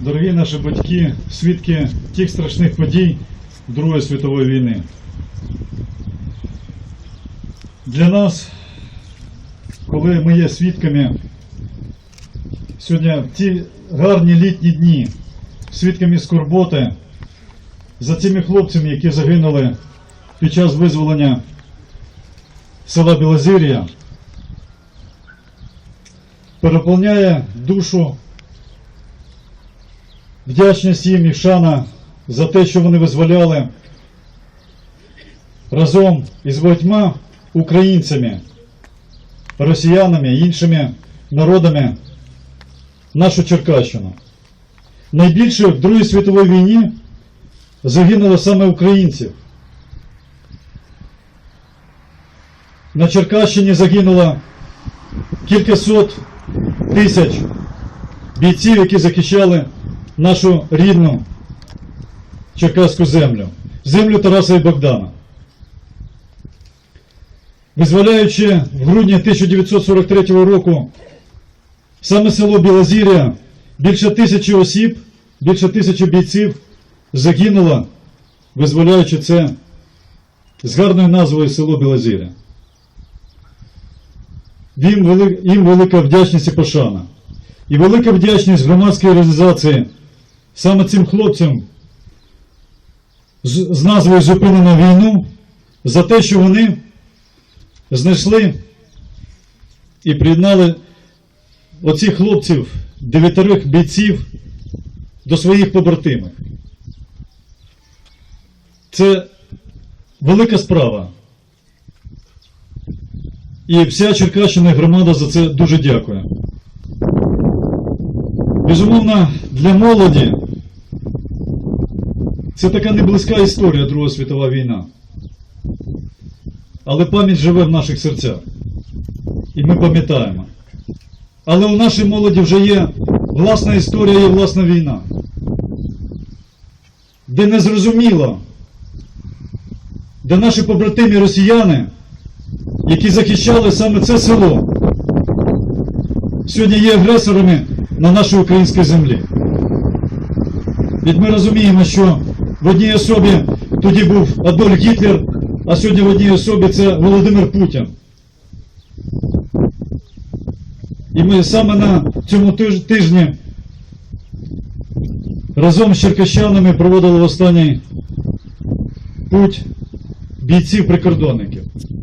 дорогі наші батьки, свідки тих страшних подій Другої світової війни. Для нас, коли ми є свідками, сьогодні в ті гарні літні дні, свідками скорботи за цими хлопцями, які загинули під час визволення села Білозір'я, переповняє душу вдячність їм і шана за те, що вони визволяли разом із багатьма українцями, росіянами і іншими народами нашу Черкащину. Найбільше в Другій світовій війні загинуло саме українців. На Черкащині загинуло кількасот тисяч бійців, які захищали нашу рідну черкаську землю, землю Тараса і Богдана. Визволяючи в грудні 1943 року саме село Білозір'я, більше тисячі осіб, більше тисячі бійців загинуло, визволяючи це з гарною назвою село Білозір'я. Їм, вели- велика вдячність і пошана. І велика вдячність громадській організації саме цим хлопцям з, з назвою Зупинено війну за те, що вони знайшли і приєднали оцих хлопців, дев'ятерих бійців до своїх побратимів. Це велика справа. І вся Черкащина громада за це дуже дякує. Безумовно, для молоді це така неблизька історія Друга світова війна. Але пам'ять живе в наших серцях. І ми пам'ятаємо. Але у нашій молоді вже є власна історія і власна війна. Де незрозуміло, де наші побратимі росіяни, які захищали саме це село, сьогодні є агресорами на нашій українській землі. Ведь ми розуміємо, що в одній особі тоді був Адольф Гітлер, а сьогодні в одній особі це Володимир Путін. І ми саме на цьому тижні разом з черкащанами проводили останній путь бійців-прикордонників.